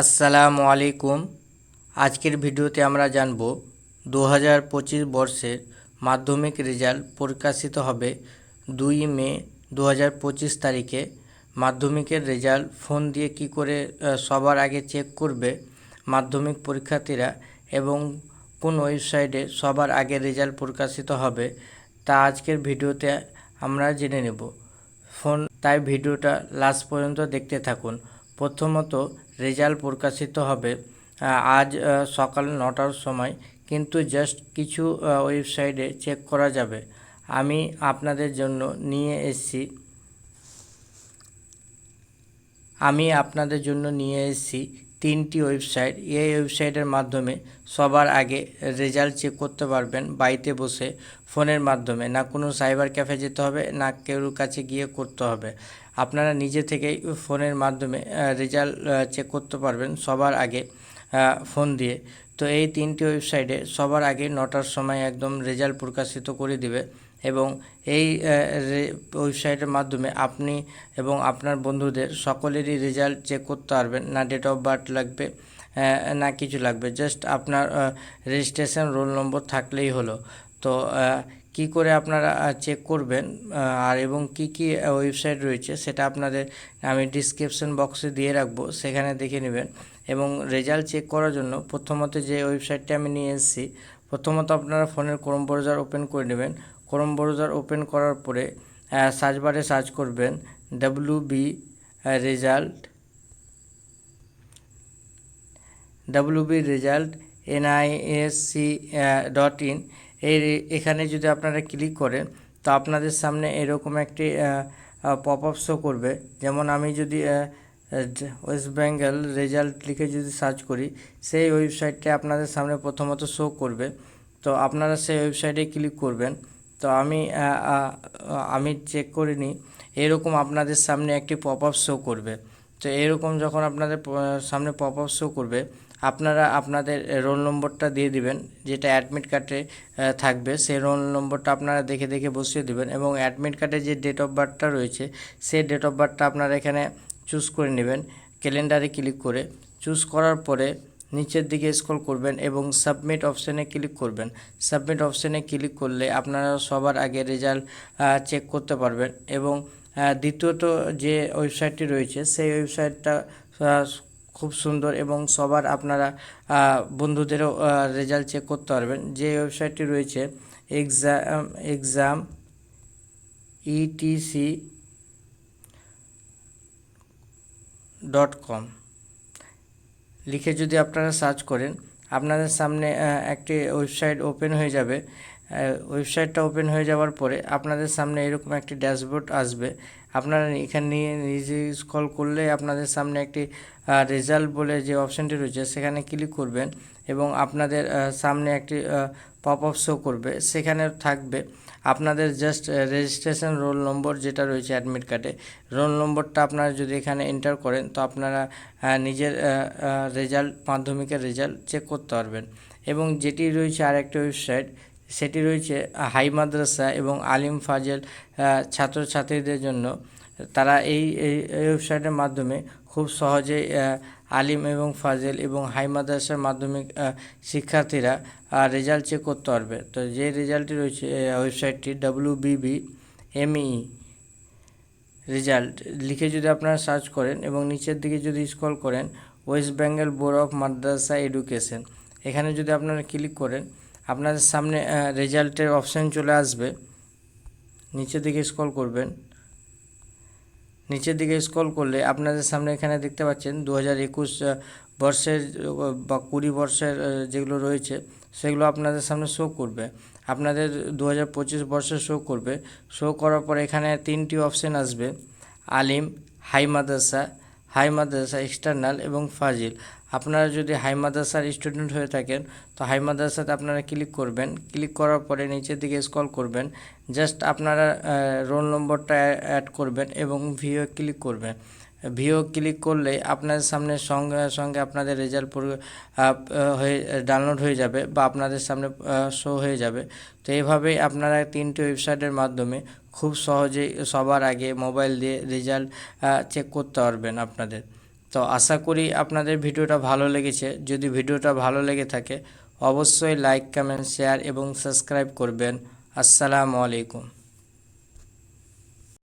আসসালামু আলাইকুম আজকের ভিডিওতে আমরা জানব, দু হাজার পঁচিশ বর্ষের মাধ্যমিক রেজাল্ট প্রকাশিত হবে দুই মে দু হাজার পঁচিশ তারিখে। মাধ্যমিকের রেজাল্ট ফোন দিয়ে কি করে সবার আগে চেক করবে মাধ্যমিক পরীক্ষার্থীরা এবং কোন ওয়েবসাইটে সবার আগে রেজাল্ট প্রকাশিত হবে, তা আজকের ভিডিওতে আমরা জেনে নেব। ফোন, তাই ভিডিওটা লাস্ট পর্যন্ত দেখতে থাকুন। প্রথমত রেজাল্ট প্রকাশিত হবে আজ সকাল নটার সময়, কিন্তু জাস্ট কিছু ওয়েবসাইটে চেক করা যাবে। আমি আপনাদের জন্য নিয়ে এসেছি। আমি আপনাদের জন্য নিয়ে এসেছি তিনটি ওয়েবসাইট। এই ওয়েবসাইটের মাধ্যমে সবার আগে রেজাল্ট চেক করতে পারবেন বাড়িতে বসে ফোনের মাধ্যমে। না কোনো সাইবার ক্যাফে যেতে হবে, না কেউ কাছে গিয়ে করতে হবে। আপনারা নিজে থেকেই ফোনের মাধ্যমে রেজাল্ট চেক করতে পারবেন সবার আগে ফোন দিয়ে। তো এই তিনটি ওয়েবসাইটে সবার আগে নটার সময় একদম রেজাল্ট প্রকাশিত করে দিবে এবং এই ওয়েবসাইটের মাধ্যমে আপনি এবং আপনার বন্ধুদের সকলেরই রেজাল্ট চেক করতে পারবেন। না ডেট অফ বার্থ লাগবে না কিছু লাগবে জাস্ট আপনার রেজিস্ট্রেশন রোল নম্বর থাকলেই হলো। তো কি করে আপনারা চেক করবেন আর এবং কি কি ওয়েবসাইট রয়েছে সেটা আপনাদের আমি ডিসক্রিপশন বক্সে দিয়ে রাখব, সেখানে দেখে নেবেন। এবং রেজাল্ট চেক করার জন্য প্রথমত যে ওয়েবসাইটটা আমি নিয়ে এসেছি, প্রথমত আপনারা ফোনের ক্রোম ব্রাউজার ওপেন করে নেবেন। ক্রোম ব্রাউজার ওপেন করার পরে সার্চ বারে সার্চ করবেন W B result W B result NISC dot in এই এখানে যদি আপনারা ক্লিক করেন, তো আপনাদের সামনে এরকম একটি পপ আপ শো করবে। যেমন আমি যদি ওয়েস্ট বেঙ্গল রেজাল্ট লিখে যদি সার্চ করি, সেই ওয়েবসাইটটা আপনাদের সামনে প্রথমত শো করবে। তো আপনারা সেই ওয়েবসাইটে ক্লিক করবেন। তো আমি আমি চেক করে নিই। এরকম আপনাদের সামনে একটি পপ আপ শো করবে। তো এরকম যখন আপনাদের সামনে পপ আপ শো করবে, আপনারা আপনাদের রোল নম্বরটা দিয়ে দিবেন, যেটা অ্যাডমিট কার্ডে থাকবে, সেই রোল নম্বরটা আপনারা দেখে দেখে বসিয়ে দিবেন এবং অ্যাডমিট কার্ডে যে ডেট অফ বার্থটা রয়েছে, সেই ডেট অফ বার্থটা আপনারা এখানে চুজ করে নেবেন ক্যালেন্ডারে ক্লিক করে চুজ করার পরে নিচের দিকে স্ক্রল করবেন এবং সাবমিট অপশানে ক্লিক করবেন। সাবমিট অপশানে ক্লিক করলে আপনারা সবার আগে রেজাল্ট চেক করতে পারবেন এবং দ্বিতীয়ত যে ওয়েবসাইটটি রয়েছে, সেই ওয়েবসাইটটা খুব সুন্দর এবং সবার আপনারা বন্ধুদেরও রেজাল্ট চেক করতে পারবেন। যে ওয়েবসাইটটি রয়েছে exam exam ETC dot com. লিখে যদি আপনারা সার্চ করেন, আপনাদের সামনে একটি ওয়েবসাইট ওপেন হয়ে যাবে। ওয়েবসাইটটা ওপেন হয়ে যাওয়ার পরে আপনাদের সামনে এরকম একটি ড্যাশবোর্ড আসবে। আপনারা এখানে নিয়ে নিজে স্ক্রল করলে আপনাদের সামনে একটি রেজাল্ট বলে যে অপশানটি রয়েছে, সেখানে ক্লিক করবেন এবং আপনাদের সামনে একটি পপ আপ শো করবে। সেখানে থাকবে আপনাদের জাস্ট রেজিস্ট্রেশন রোল নম্বর যেটা রয়েছে অ্যাডমিট কার্ডে রোল নম্বরটা আপনারা যদি এখানে এন্টার করেন, তো আপনারা নিজের রেজাল্ট মাধ্যমিকের রেজাল্ট চেক করতে পারবেন। এবং যেটি রয়েছে আর একটা ওয়েবসাইট সেটি রয়েছে হাই মাদ্রাসা এবং আলিম ফাজেল ছাত্রছাত্রীদের জন্য। তারা এই ওয়েবসাইটের মাধ্যমে খুব সহজেই আহ, আলিম এবং ফাজেল এবং হাই মাদ্রাসার মাধ্যমিক শিক্ষার্থীরা রেজাল্ট চেক করতে পারবে। তো যে রেজাল্টটি রয়েছে ওয়েবসাইটটি ডাব্লিউ বিবি এমই রেজাল্ট লিখে যদি আপনারা সার্চ করেন এবং নিচের দিকে যদি স্ক্রল করেন West Bengal board of madrasa education এখানে যদি আপনারা ক্লিক করেন আপনাদের সামনে রেজাল্টের অপশান চলে আসবে। নিচের দিকে স্ক্রল করবেন। নিচের দিকে স্ক্রল করলে আপনাদের সামনে এখানে দেখতে পাচ্ছেন দু হাজার একুশ বর্ষের বা কুড়ি বর্ষের যেগুলো রয়েছে, সেগুলো আপনাদের সামনে শো করবে। আপনাদের দু হাজার পঁচিশ বর্ষে শো করবে। শো করার পর এখানে তিনটি অপশান আসবে। আলিম, high madrasa high madrasa external এবং ফাজিল। আপনারা যদি হাই মাদ্রাসার স্টুডেন্ট হয়ে থাকেন, তো হাই মাদ্রাসাতে আপনারা ক্লিক করবেন। ক্লিক করার পরে নিচের দিকে স্ক্রল করবেন। জাস্ট আপনারা রোল নম্বরটা অ্যাড করবেন এবং ভিও ক্লিক করবেন। ভিও ক্লিক করলে আপনাদের সামনে সঙ্গে সঙ্গে আপনাদের রেজাল্ট হয়ে ডাউনলোড হয়ে যাবে বা আপনাদের সামনে শো হয়ে যাবে। তো এইভাবেই আপনারা তিনটি ওয়েবসাইটের মাধ্যমে খুব সহজেই সবার আগে মোবাইল দিয়ে রেজাল্ট চেক করতে পারবেন আপনাদের। তো আশা করি আপনাদের ভিডিওটা ভালো লেগেছে। যদি ভিডিওটা ভালো লেগে থাকে, অবশ্যই লাইক কমেন্ট শেয়ার এবং সাবস্ক্রাইব করবেন। আসসালামু আলাইকুম।